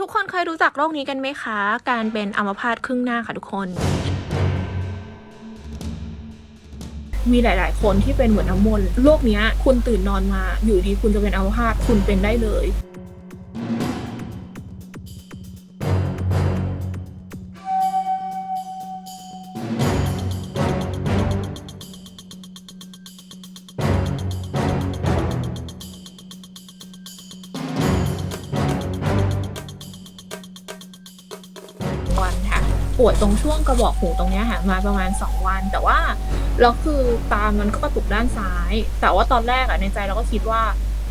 ทุกคนเคยรู้จักโรคนี้กันไหมคะ การเป็นอัมพาตครึ่งหน้าค่ะทุกคน มีหลาย ๆ คนที่เป็นเหมือนน้ำมนต์โรคเนี้ย คุณตื่นนอนมา อยู่ดีคุณจะเป็นอัมพาตคุณเป็นได้เลย วดตรงช่วงกระบอกหูตรงเนี้ยค่ะมาประมาณ 2 วัน แต่ว่าแล้วคือตามันก็กระตุกด้านซ้าย แต่ว่าตอนแรกอะในใจเราก็คิดว่า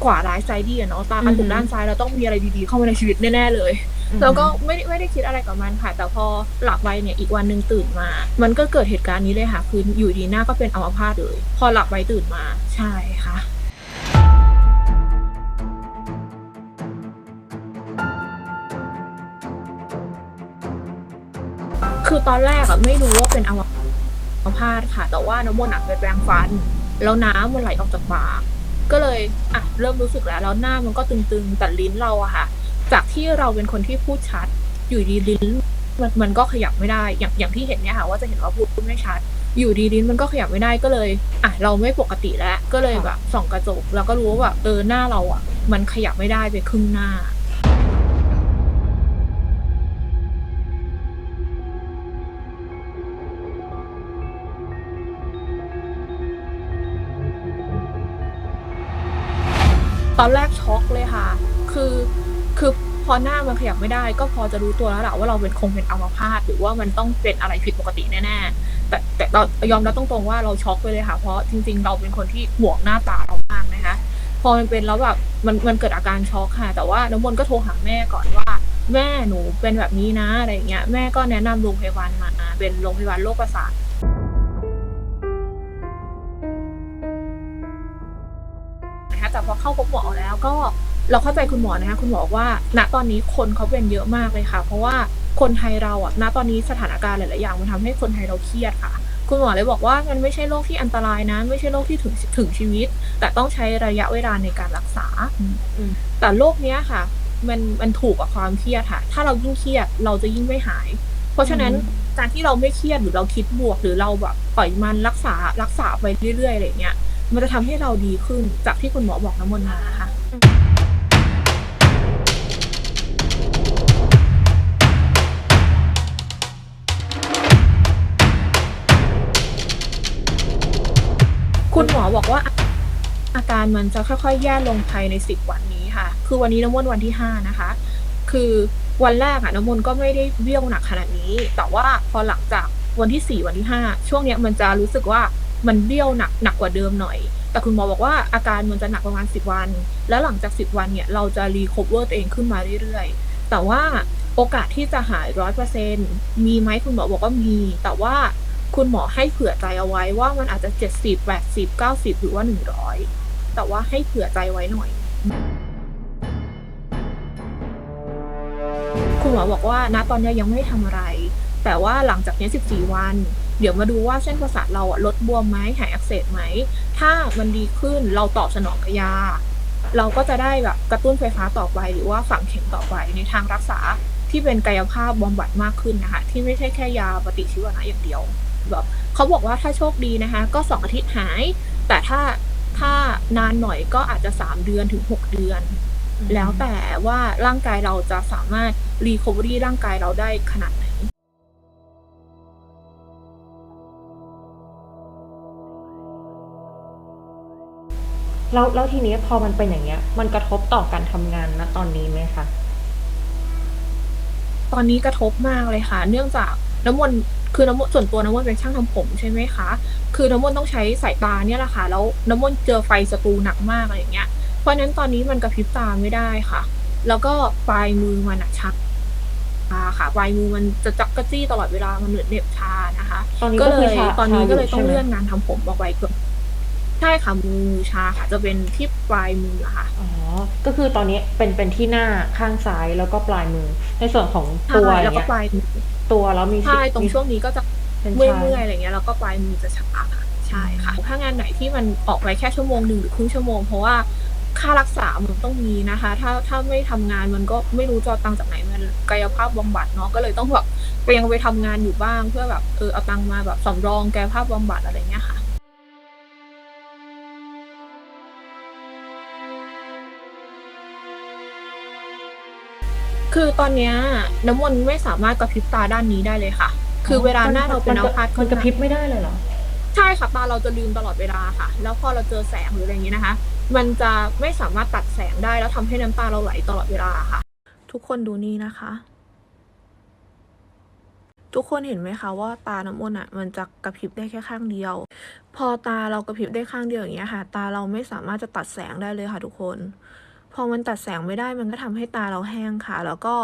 กว่าร้ายไซดีอะเนาะตากระตุกด้านซ้ายเราต้องมีอะไรดีๆเข้ามาในชีวิตแน่ๆเลยแล้วก็ไม่ได้ไม่ได้คิดอะไรกับมันค่ะ แต่พอหลับไปเนี่ยอีกวันหนึ่งตื่นมา มันก็เกิดเหตุการณ์นี้เลยค่ะคืออยู่ดีหน้าก็เป็นอัมพาตเลย พอหลับไปตื่นมาใช่ค่ะ คือตอนแรกอะไม่รู้ว่าเป็นอัมพาตค่ะ แต่ว่าน้ำมนต์อะไปแปรงฟัน แล้วน้ำมันไหลออกจากปาก ก็เลยอะเริ่มรู้สึกแล้ว แล้วหน้ามันก็ตึงๆ แต่ลิ้นเราอะค่ะ จากที่เราเป็นคนที่พูดชัด อยู่ดีลิ้นมันมันก็ขยับไม่ได้ อย่างอย่างที่เห็นเนี่ยค่ะ ว่าจะเห็นว่าพูดไม่ชัด อยู่ดีลิ้นมันก็ขยับไม่ได้ ก็เลย อะเราไม่ปกติแล้ว ก็เลยแบบส่องกระจก แล้วก็รู้ว่าแบบเออหน้าเราอะมันขยับไม่ได้ไปครึ่งหน้า ตอนแรกช็อกเลยค่ะ คือคือพอหน้ามันขยับไม่ได้ ก็พอจะรู้ตัวแล้วแหละว่าเราเป็นคงเป็นอัมพาตหรือว่ามันต้องเป็นอะไรผิดปกติแน่ๆแต่แต่เรายอมรับตรงๆว่าเราช็อกไปเลยค่ะ เพราะจริง ๆ เราเป็นคนที่ห่วงหน้าตาเรามากนะคะพอมันเป็นแล้วแบบมันมันเกิดอาการช็อกค่ะ แต่ว่าน้ำมนต์ก็โทรหาแม่ก่อนว่า แม่หนูเป็นแบบนี้นะอะไรเงี้ยแม่ก็แนะนำโรงพยาบาลมาเป็นโรงพยาบาลโรคประสาท พอเข้าพบหมอแล้วก็เราเข้าใจคุณหมอนะคะคุณหมอบอกว่า ณตอนนี้คนเขาเป็นเยอะมากเลยค่ะ เพราะว่าคนไทยเราอะณตอนนี้สถานการณ์หลายๆอย่างมันทำให้คนไทยเราเครียดค่ะ คุณหมอเลยบอกว่ามันไม่ใช่โรคที่อันตรายนะ ไม่ใช่โรคที่ถึงถึงชีวิต แต่ต้องใช้ระยะเวลาในการรักษาอืมแต่โรคเนี้ยค่ะ มันมันถูกกับความเครียดค่ะ ถ้าเรายิ่งเครียดเราจะยิ่งไม่หาย เพราะฉะนั้นการที่เราไม่เครียดหรือเราคิดบวกหรือเราแบบปล่อยมันรักษารักษาไปเรื่อยๆอะไรเงี้ย มันจะทำให้เราดีขึ้นจากที่คุณหมอบอกน้ำมนต์มานะคะคุณหมอบอกว่าอาการมันจะค่อยๆ แย่ลงภายในสิบวันนี้ค่ะ คือวันนี้น้ำมนต์วันที่ห้านะคะ คือวันแรกอะน้ำมนต์ก็ไม่ได้เบี้ยวหนักขนาดนี้ แต่ว่าพอหลังจากวันที่สี่วันที่ห้าช่วงเนี้ยมันจะรู้สึกว่า มันเบี้ยวหนักหนักกว่าเดิมหน่อย แต่คุณหมอบอกว่าอาการมันจะหนักประมาณสิบวัน แล้วหลังจากสิบวันเนี่ยเราจะรีคอเวอร์ตัวเองขึ้นมาเรื่อยๆ แต่ว่าโอกาสที่จะหายร้อยเปอร์เซ็นมีไหมคุณหมอบอกว่ามี แต่ว่าคุณหมอให้เผื่อใจเอาไว้ว่ามันอาจจะเจ็ดสิบแปดสิบเก้าสิบหรือว่าหนึ่งร้อยแต่ว่าให้เผื่อใจไว้หน่อย คุณหมอบอกว่าณตอนนี้ยังไม่ทำอะไร แต่ว่าหลังจากนี้ 14 วัน เดี๋ยวมาดูว่าเส้นประสาทเราอะลดบวมไหมหายอักเสบไหม ถ้ามันดีขึ้นเราตอบสนองกับยา เราก็จะได้แบบกระตุ้นไฟฟ้าต่อไป หรือว่าฝังเข็มต่อไปในทางรักษาที่เป็นกายภาพบำบัดมากขึ้นนะคะ ที่ไม่ใช่แค่ยาปฏิชีวนะอย่างเดียวแบบเขาบอกว่าถ้าโชคดีนะคะ ก็ 2 อาทิตย์หาย แต่ถ้าถ้านานหน่อยก็อาจจะ 3 เดือนถึง 6 เดือน แล้วแต่ว่าร่างกายเราจะสามารถรีคอเวอรี่ร่างกายเราได้ขนาดไหน แล้วแล้วทีนี้พอมันเป็นอย่างเงี้ย มันกระทบต่อการทำงานณตอนนี้ไหมคะ ตอนนี้กระทบมากเลยค่ะ เนื่องจากน้ำมนต์คือน้ำมนต์ส่วนตัวน้ำมนต์เป็นช่างทำผมใช่ไหมคะ คือน้ำมนต์ต้องใช้สายตาเนี่ยแหละค่ะ แล้วน้ำมนต์เจอไฟสตูหนักมากอะไรอย่างเงี้ย เพราะฉะนั้นตอนนี้มันกระพริบตาไม่ได้ค่ะ แล้วก็ปลายมือมันอะชักชาค่ะ ปลายมือมันจะจักกระจี้ตลอดเวลา มันเหมือนเหน็บชานะคะ ตอนนี้ก็ก็เลคือยชาตอนนี้ชาก็เลยยู่ต้องใช่ไหมเลื่อนงานทำผมออกไปเกือบ ใช่ค่ะมือชาค่ะจะเป็นที่ปลายมืออะค่ะ อ๋อ ก็คือตอนนี้เป็นเป็นที่หน้าข้างซ้ายแล้วก็ปลายมือ ในส่วนของใช่ตัวอแล้วย่างก็เงี้ยปลายมือตัวแล้วมีใช่ตรงมีช่วงนี้ก็จะเป็นเมื่ชาอยๆอะไรเงี้ยแล้วก็ปลายมือจะชาค่ะ ใช่ค่ะ ถ้างานไหนที่มันออกไปแค่ชั่วโมงหนึ่งหรือครึ่งชั่วโมง เพราะว่าค่ารักษามันต้องมีนะคะ ถ้าถ้าไม่ทำงานมันก็ไม่รู้จะเอาตังค์จากไหนมันกายภาพบำบัดเนาะก็เลยต้องแบบไปยังไปทำงานอยู่บ้างเพื่อแบบเออเอาตังค์มาแบบสำรองกายภาพบำบัดอะไรเงี้ยค่ะ คือตอนเนี้ยน้ำมนต์ไม่สามารถกระพริบตาด้านนี้ได้เลยค่ะ คือเวลาหน้าเราเป็นอัมพาตมันกระพริบไม่ได้เลยเหรอใช่ค่ะตาเราจะลืมตลอดเวลาค่ะ แล้วพอเราเจอแสงหรืออะไรอย่างนี้นะคะ มันจะไม่สามารถตัดแสงได้แล้วทำให้น้ำตาเราไหลตลอดเวลาค่ะ ทุกคนดูนี่นะคะ ทุกคนเห็นไหมคะว่าตาน้ำมนต์อะมันจะกระพริบได้แค่ข้างเดียว พอตาเรากระพริบได้ข้างเดียวอย่างเงี้ยค่ะ ตาเราไม่สามารถจะตัดแสงได้เลยค่ะทุกคน พอมันตัดแสงไม่ได้มันก็ทำให้ตาเราแห้งค่ะ แล้วก็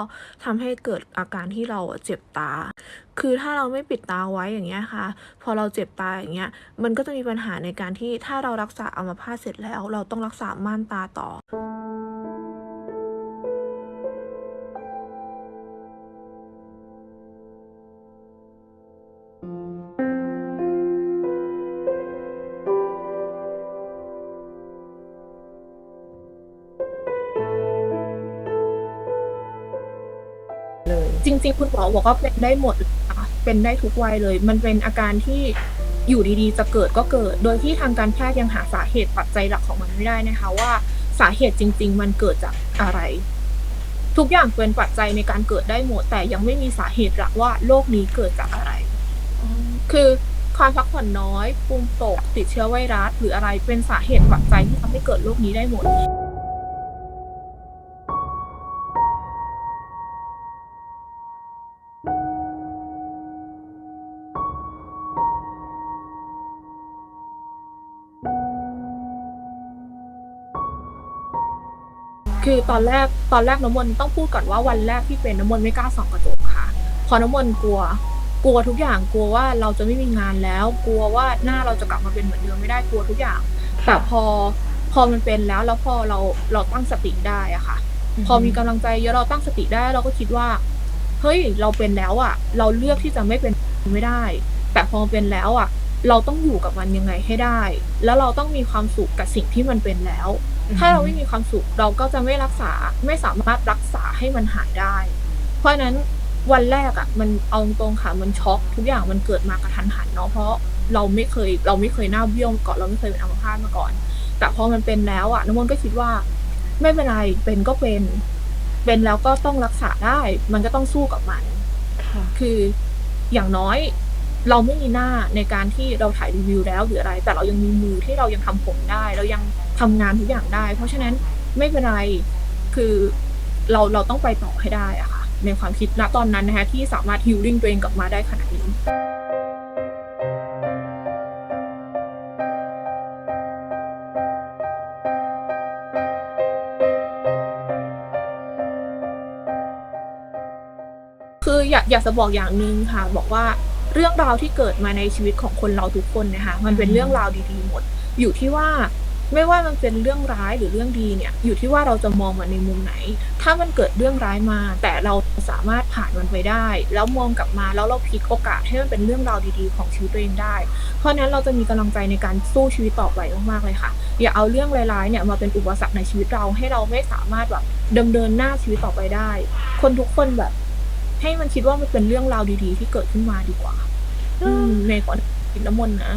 ทำให้เกิดอาการที่เราเจ็บตา คือถ้าเราไม่ปิดตาไว้อย่างเงี้ยค่ะ พอเราเจ็บตาอย่างเงี้ย มันก็จะมีปัญหาในการที่ถ้าเรารักษาอัมพาตเสร็จแล้ว เราต้องรักษาม่านตาต่อ ริงๆ คุณหมอบอกว่าเป็นได้หมดเลยค่ะเป็นได้ทุกวัยเลย มันเป็นอาการที่อยู่ดีๆ จะเกิดก็เกิด โดยที่ทางการแพทย์ยังหาสาเหตุปัจจัยหลักของมันไม่ได้นะคะ ว่าสาเหตุจริง ๆ มันเกิดจากอะไร ทุกอย่างเป็นปัจจัยในการเกิดได้หมด แต่ยังไม่มีสาเหตุหลักว่าโรคนี้เกิดจากอะไร คือความพักผ่อนน้อย ภูมิตก ติดเชื้อไวรัสหรืออะไรเป็นสาเหตุปัจจัยที่ทำให้เกิดโรคนี้ได้หมด ตอนแรกตอนแรกน้ำมนต์ต้องพูดก่อนว่าวันแรกที่เป็นน้ำมนต์ไม่กล้าส่องกระจกค่ะเพอน้ำมนต์กลัว กลัวทุกอย่างกลัวว่าเราจะไม่มีงานแล้ว กลัวว่าหน้าเราจะกลับมาเป็นเหมือนเดิมไม่ได้กลัวทุกอย่างแต่พอพอมันเป็นแล้วแล้วพอเราเราตั้งสติได้อะค่ะ พอมีกำลังใจเยอะเราตั้งสติได้เราก็คิดว่าเฮ้ยเราเป็นแล้วอะเราเลือกที่จะไม่เป็นไม่ได้ แต่พอเป็นแล้วอะเราต้องอยู่กับมันยังไงให้ได้ แล้วเราต้องมีความสุขกับสิ่งที่มันเป็นแล้ว ถ้าเราไม่มีความสุขเราก็จะไม่รักษาไม่สามารถรักษาให้มันหายได้ เพราะฉะนั้นวันแรกอะ่ะ มันเอาตรงๆค่ะมันช็อกทุกอย่างมันเกิดมากระทันหันเนาะเพราะเราไม่เคยเราไม่เคยหน้าเบี้ยวมาก่อนเราไม่เคยเป็นอัมพาตมาก่อน แต่พอมันเป็นแล้วอะ่ะน้ำมนต์ก็คิดว่า ไม่เป็นไรเป็นก็เป็น เป็นแล้วก็ต้องรักษาได้ มันก็ต้องสู้กับมันค่ะคืออย่างน้อย เราไม่มีหน้าในการที่เราถ่ายรีวิวแล้วหรืออะไร แต่เรายังมีมือที่เรายังทำผมได้ เรายังทำงานทุกอย่างได้ เพราะฉะนั้นไม่เป็นไรคือเราเราต้องไปต่อให้ได้อะค่ะ ในความคิดณตอนนั้นนะคะที่สามารถฮิลลิ่งตัวเองกลับมาได้ขนาดนี้คืออยากอยากจะบอกอย่างหนึ่งค่ะ บอกว่า เรื่องราวที่เกิดมาในชีวิตของคนเราทุกคนนะคะมันเป็นเรื่องราวดีๆหมด อยู่ที่ว่าไม่ว่ามันเป็นเรื่องร้ายหรือเรื่องดีเนี่ยอยู่ที่ว่าเราจะมองมันในมุมไหน ถ้ามันเกิดเรื่องร้ายมา แต่เราสามารถผ่านมันไปได้ แล้วมองกลับมาแล้วเราพลิกโอกาสให้มันเป็นเรื่องราวดีๆของชีวิตตัวเองได้ เพราะนั้นเราจะมีกำลังใจในการสู้ชีวิตต่อไปมากๆเลยค่ะ อย่าเอาเรื่องร้ายๆเนี่ยมาเป็นอุปสรรคในชีวิตเราให้เราไม่สามารถแบบดำเนินหน้าชีวิตต่อไปได้ คนทุกคนแบบ ให้มันคิดว่ามันเป็นเรื่องราวดีๆ ที่เกิดขึ้นมาดีกว่า อืมในก่อนกินน้ำมนต์นะ